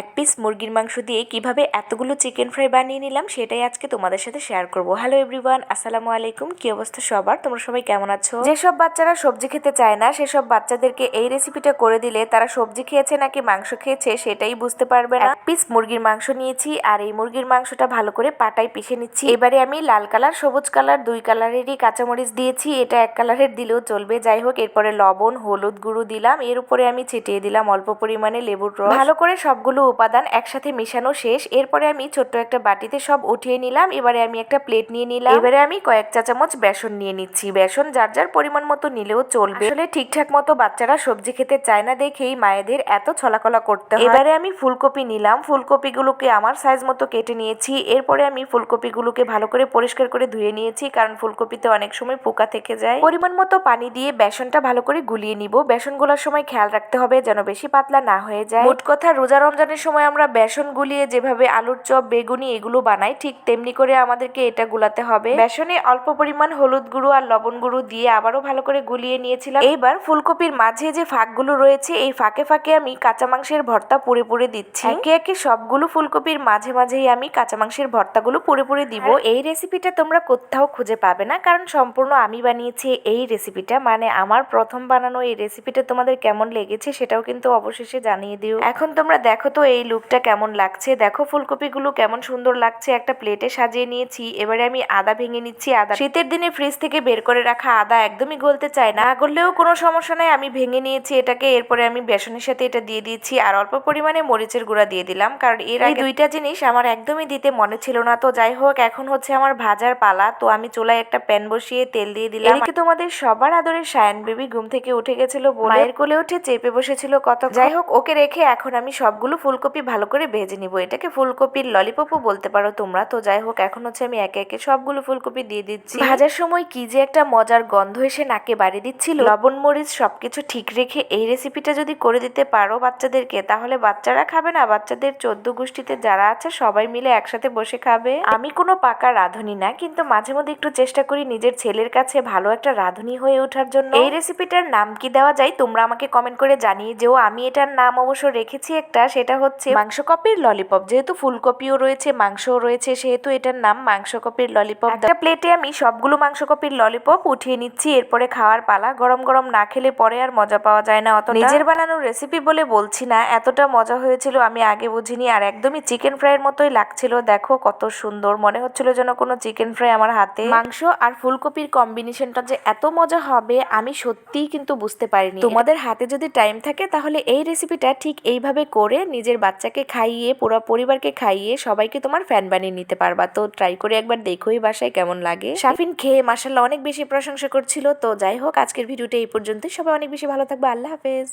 এক পিস মুরগির মাংস দিয়ে কীভাবে এতগুলো চিকেন ফ্রাই বানিয়ে নিলাম সেটাই আজকে তোমাদের সাথে শেয়ার করব। হ্যালো এভরিওয়ান আসসালামু আলাইকুম কি অবস্থা সবার? তোমরা সবাই কেমন আছো? যেসব বাচ্চারা সবজি খেতে চায় না সেসব বাচ্চাদেরকে এই রেসিপিটা করে দিলে তারা সবজি খেয়েছে নাকি মাংস খেয়েছে সেটাই বুঝতে পারবে না। পিস মুরগির মাংস নিয়েছি আর এই মুরগির মাংসটা ভালো করে পাটায় পিষে নিচ্ছি। এবারে আমি লাল কালার সবুজ কালার দুই কালারেরই কাঁচামরিচ দিয়েছি। এটা এক কালারের দিলেও চলবে। যাই হোক এরপরে লবণ হলুদ গুঁড়ো দিলাম। এর উপরে আমি ছিটিয়ে দিলাম অল্প পরিমাণে লেবুর রস। ভালো করে সবগুলো উপাদান একসাথে মেশানো শেষ। এরপরে আমি ছোট্ট একটা বাটিতে সব উঠিয়ে নিলাম। এবারে আমি একটা প্লেট নিয়ে নিলাম। এবারে আমি কয়েক চা চামচ বেসন নিয়ে নিচ্ছি। বেসন যার যার পরিমাণ মতো নিলেও চলবে। আসলে ঠিকঠাক মতো বাচ্চারা সবজি খেতে চায় না দেখেই মায়েদের এত ছলাকলা করতে হয়। এবারে আমি ফুলকপি নিলাম। ফুলকপিগুলোকে আমার সাইজ মতো কেটে নিয়েছি। এরপরে আমি ফুলকপিগুলোকে ভালো করে পরিষ্কার করে ধুয়ে নিয়েছি, কারণ ফুলকপিতে অনেক সময় পোকা থেকে যায়। পরিমাণ মতো পানি দিয়ে বেসনটা ভালো করে গুলিয়ে নিব। বেসন গোলার সময় খেয়াল রাখতে হবে যেন বেশি পাতলা না হয়ে যায়। মোট কথা রোজা রমজানের সময় আমরা বেসন গুলিয়ে যেভাবে আলুর চপ বেগুনি এগুলো বানাই ঠিক তেমনি করে আমাদেরকে এটা গুলাতে হবে। বেসনে অল্প পরিমাণ হলুদ গুঁড়ো আর লবণ গুঁড়ো দিয়ে আবারও ভালো করে গুলিয়ে নিয়েছিলাম। এইবার ফুলকপির মাঝে যে ফাঁকগুলো রয়েছে এই ফাঁকে ফাঁকে আমি কাঁচা মাংসের ভর্তা পুরে পুড়ে দিচ্ছি। একে একে সবগুলো ফুলকপির মাঝে মাঝেই আমি কাঁচা মাংসের ভর্তাগুলো পুড়ে পুড়ে দিব। এই রেসিপিটা তোমরা কোথাও খুঁজে পাবে না কারণ সম্পূর্ণ আমি বানিয়েছি এই রেসিপিটা মানে আমার প্রথম বানানো এই রেসিপিটা তোমাদের কেমন লেগেছে সেটাও কিন্তু অবশেষে জানিয়ে দিও। এখন তোমরা দেখো তো এই লুকটা কেমন লাগছে? দেখো ফুলকপিগুলো কেমন সুন্দর লাগছে। একটা প্লেটে সাজিয়ে নিয়েছি। এবারে আমি আদা ভেঙে নিচ্ছি। আদা শীতের দিনে ফ্রিজ থেকে বের করে রাখা আদা একদমই গলতে চায় না। গললেও কোনো সমস্যা নাই। আমি ভেঙে নিয়েছি এটাকে। এরপরে আমি বেসনের সাথে এটা দিয়ে দিয়েছি। আর অল্প পরিমাণে মরিচের গুঁড়া দিয়ে দিলাম। কারণ এর আগে দুইটা জিনিস আমার একদমই দিতে মনে ছিল না। তো যাই হোক এখন হচ্ছে আমার ভাজার পালা। তো আমি চুলায় একটা প্যান বসিয়ে তেল দিয়ে দিলাম। এদিকে তোমাদের সবার আদরের সায়ন বেবি ঘুম থেকে উঠে গেছিল মায়ের কোলে উঠে চেপে বসেছিল কত যাই হোক ওকে রেখে এখন আমি সবগুলো ফুলকপি ভালো করে ভেজে নিব। এটাকে ফুলকপির ললিপপও বলতে পারো তোমরা। তো যাই হোক এখন হচ্ছে আমি একে একে সবগুলো ফুলকপি দিয়ে দিচ্ছি। ভাজার সময় কি যে একটা মজার গন্ধ এসে নাকে বাড়ি দিচ্ছিল। লবণ মরিচ সবকিছু ঠিক রেখে এই রেসিপিটা যদি করে দিতে পারো বাচ্চাদেরকে তাহলে বাচ্চারা খাবে না। বাচ্চাদের চোদ্দ গোষ্ঠীতে যারা আছে সবাই মিলে একসাথে বসে খাবে। আমি কোনো পাকা রাঁধুনি না কিন্তু মাঝে মধ্যে একটু চেষ্টা করি নিজের ছেলের কাছে ভালো একটা রাঁধুনি হয়ে ওঠার জন্য। এই রেসিপিটার নাম কি দেওয়া যায় তোমরা আমাকে কমেন্ট করে জানিয়ে যেও। আমি এটার নাম অবশ্য রেখেছি একটা সেটা হচ্ছে মাংস কপির ললিপপ যেহেতু ফুলকপিও রয়েছে মাংসও রয়েছে সেহেতু এটার নাম মাংস কপির ললিপপ একটা প্লেটে আমি সবগুলো মাংস কপির ললিপপ উঠিয়ে নিচ্ছি এরপরে খাওয়ার পালা। গরম গরম না খেলে পরে আর মজা পাওয়া যায় না অত নিজের বানানোর রেসিপি বলে বলছি না এতটা মজা হয়েছিল আমি আগে বুঝিনি আর একদমই চিকেন ফ্রাইয়ের মতোই লাগছিল। দেখো কত সুন্দর মনে হচ্ছিল যেন কোনো চিকেন ফ্রাই আমার হাতে। মাংস আর ফুলকপির কম্বিনেশনটা যে এত মজা হবে আমি সত্যিই কিন্তু বুঝতে পারিনি। তোমাদের হাতে যদি টাইম থাকে তাহলে এই রেসিপিটা ঠিক এইভাবে করে নিজের বাচ্চাকে খাইয়ে, পুরো পরিবারকে খাইয়ে সবাইকে তোমার ফ্যান বানিয়ে নিতে পারবা। তো ট্রাই করে একবার দেখোই বাসায় কেমন লাগে। সাফিন খেয়ে মাসাল্লাহ অনেক বেশি প্রশংসা করছিল। তো যাই হোক, আজকের ভিডিওটা এই পর্যন্তই। সবাই অনেক বেশি ভালো থাকবে। আল্লাহ হাফেজ।